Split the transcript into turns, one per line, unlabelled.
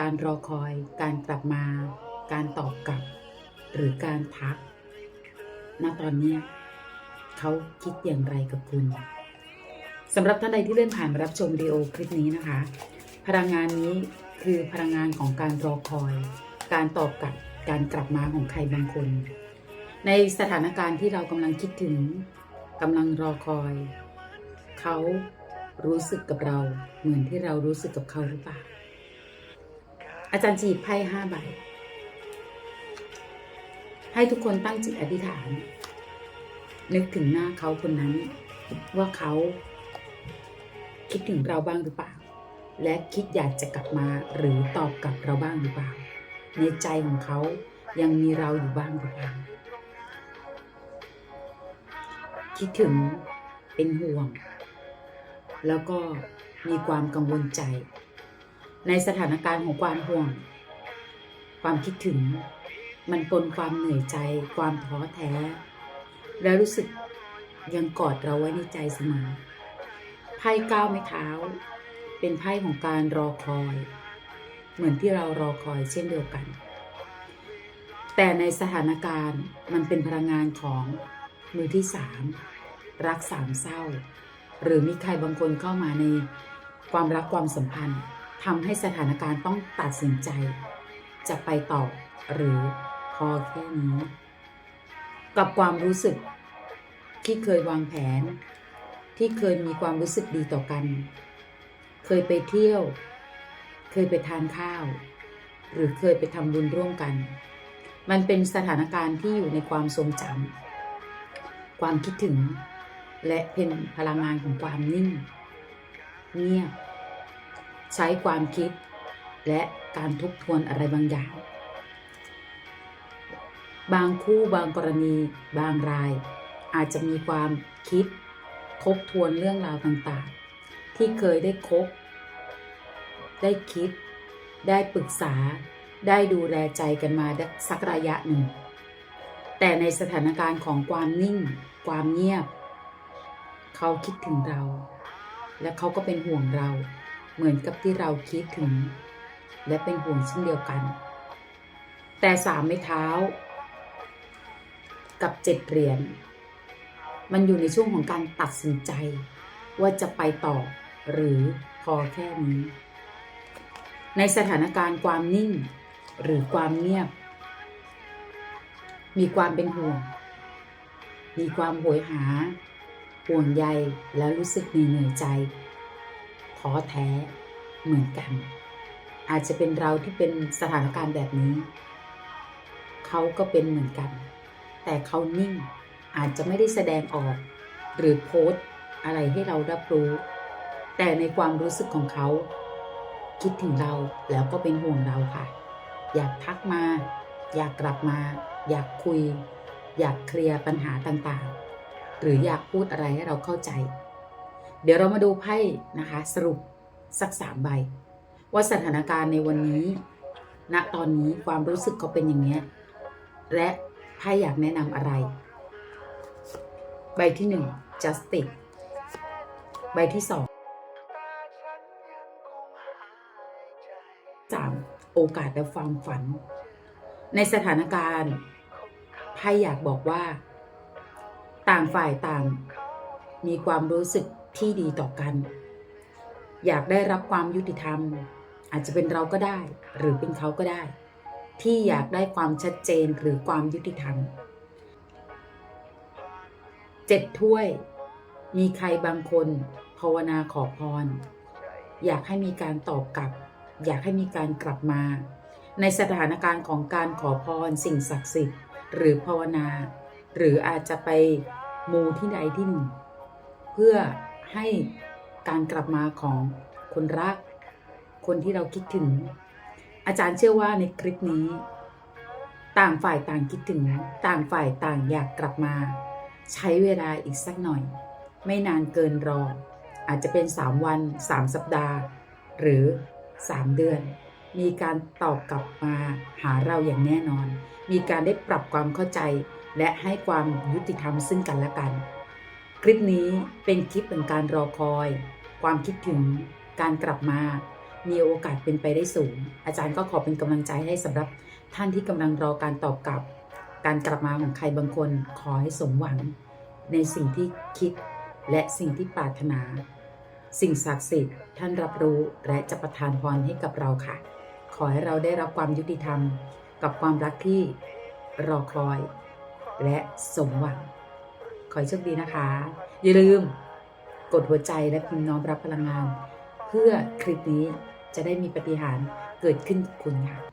การรอคอย การกลับมา การตอบกลับ หรือการทัก ณ ตอนนี้เขาคิดอย่างไรกับคุณสำหรับท่านใดที่เลื่อนผ่านมารับชมวิดีโอคลิปนี้นะคะ พลังงานนี้คือพลังงานของการรอคอย การตอบกลับ การกลับมาของใครบางคน ในสถานการณ์ที่เรากำลังคิดถึงกำลังรอคอย เขารู้สึกกับเราเหมือนที่เรารู้สึกกับเขาหรือเปล่า อาจารย์จีบไพ่ห้าใบ ให้ทุกคนตั้งจิตอธิษฐาน นึกถึงหน้าเขาคนนั้น ว่าเขา คิดถึงเราบ้างหรือเปล่า และคิดอยากจะกลับมาหรือตอบกลับเราบ้างหรือเปล่า ในใจของเขายังมีเราอยู่บ้างหรือเปล่า คิดถึงเป็นห่วง แล้วก็มีความกังวลใจ ในสถานการณ์ของความห่วง ความคิดถึง มันปนความเหนื่อยใจ ความท้อแท้ และรู้สึกยังกอดเราไว้ในใจเสมอไพ่ก้าวไม้เท้า เป็นไพ่ของการรอคอย เหมือนที่เรารอคอยเช่นเดียวกัน แต่ในสถานการณ์มันเป็นพลังงานของมือที่สามรักสามเศร้า หรือมีใครบางคนเข้ามาในความรักความสัมพันธ์ ทำให้สถานการณ์ต้องตัดสินใจ จะไปต่อหรือพอแค่นี้ กับความรู้สึกที่เคยวางแผน ที่เคยมีความรู้สึกดีต่อกัน เคยไปเที่ยว เคยไปทานข้าว หรือเคยไปทำบุญร่วมกัน มันเป็นสถานการณ์ที่อยู่ในความทรงจำความคิดถึง และเป็นพลังงานของความนิ่ง เงียบ ใช้ความคิด และการทบทวนอะไรบางอย่าง บางคู่บางกรณี บางราย อาจจะมีความคิด ทบทวนเรื่องราวต่างๆ ที่เคยได้คบ ได้คิด ได้ปรึกษา ได้ดูแลใจกันมาสักระยะหนึ่ง แต่ในสถานการณ์ของความนิ่ง ความเงียบ เขาคิดถึงเรา และเขาก็เป็นห่วงเรา เหมือนกับที่เราคิดถึง และเป็นห่วงเช่นเดียวกัน แต่สามไม้เท้า กับเจ็ดเหรียญมันอยู่ในช่วงของการตัดสินใจ ว่าจะไปต่อหรือพอแค่นี้ ในสถานการณ์ความนิ่ง หรือความเงียบ มีความเป็นห่วง มีความโหยหาห่วงใยและรู้สึกเหนื่อยใจ ท้อแท้เหมือนกัน อาจจะเป็นเราที่เป็นสถานการณ์แบบนี้ เขาก็เป็นเหมือนกัน แต่เขานิ่งอาจจะไม่ได้แสดงออก หรือโพสต์อะไรให้เรารับรู้ แต่ในความรู้สึกของเขา คิดถึงเราแล้วก็เป็นห่วงเราค่ะ อยากทักมา อยากกลับมา อยากคุย อยากเคลียร์ปัญหาต่างๆ หรืออยากพูดอะไรให้เราเข้าใจ เดี๋ยวเรามาดูไพ่นะคะ สรุปสักสามใบ ว่าสถานการณ์ในวันนี้ณตอนนี้ความรู้สึกเขาเป็นอย่างนี้และไพ่อยากแนะนำอะไร ใบที่หนึ่ง justice ใบที่สองสามโอกาสและความฝัน ในสถานการณ์ไพ่อยากบอกว่า ต่างฝ่ายต่าง มีความรู้สึก ที่ดีต่อกัน อยากได้รับความยุติธรรม อาจจะเป็นเราก็ได้ หรือเป็นเขาก็ได้ ที่อยากได้ความชัดเจนหรือความยุติธรรมเจ็ดถ้วย มีใครบางคนภาวนาขอพร อยากให้มีการตอบกลับ อยากให้มีการกลับมา ในสถานการณ์ของการขอพรสิ่งศักดิ์สิทธิ์ หรือภาวนา หรืออาจจะไปมูที่ใดที่หนึ่งเพื่อ ให้การกลับมาของคนรัก คนที่เราคิดถึง อาจารย์เชื่อว่าในคลิปนี้ ต่างฝ่ายต่างคิดถึง ต่างฝ่ายต่างอยากกลับมา ใช้เวลาอีกสักหน่อย ไม่นานเกินรอ อาจจะเป็น 3 วัน 3 สัปดาห์ หรือ 3 เดือน มีการตอบกลับมาหาเราอย่างแน่นอน มีการได้ปรับความเข้าใจและให้ความยุติธรรมซึ่งกันและกัน คลิปนี้เป็นคลิปเป็นการรอคอย ความคิดถึงการกลับมา มีโอกาสเป็นไปได้สูง อาจารย์ก็ขอเป็นกำลังใจให้สำหรับท่านที่กำลังรอการตอบกลับ การกลับมาของใครบางคนขอให้สมหวัง ในสิ่งที่คิดและสิ่งที่ปรารถนา สิ่งศักดิ์สิทธิ์ท่านรับรู้และจะประทานพรให้กับเราค่ะ ขอให้เราได้รับความยุติธรรม กับความรักที่รอคอย และสมหวัง ขอให้โชคดีนะคะ อย่าลืมกดหัวใจและพิมพ์น้อมรับพลังงาน เพื่อคลิปนี้จะได้มีปฏิหารเกิดขึ้นกับคุณค่ะ